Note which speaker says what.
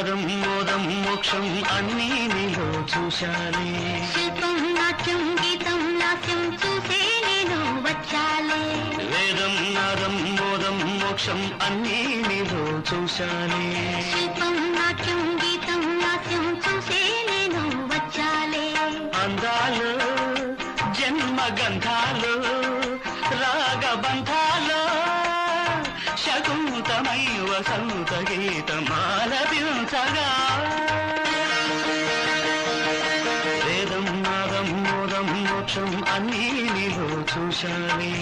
Speaker 1: నాదం మోదం మోక్షం అన్నీ నీలో చూశానే.
Speaker 2: శిల్పం నాట్యం గీతం నాట్యం చూసే నేను వచ్చాలే.
Speaker 1: వేదం నాదం మోదం మోక్షం అన్నీ నీలో చూశానే.
Speaker 2: శిల్పం నాట్యం గీతం నాట్యం చూసే నేను వచ్చాలే.
Speaker 1: అందాలు జన్మ గంధాలు రాగబంధాలు శకుంతమై వసంత గీతమాలపించగా అన్ని మోక్షం అన్నీ నీలో చూశానే.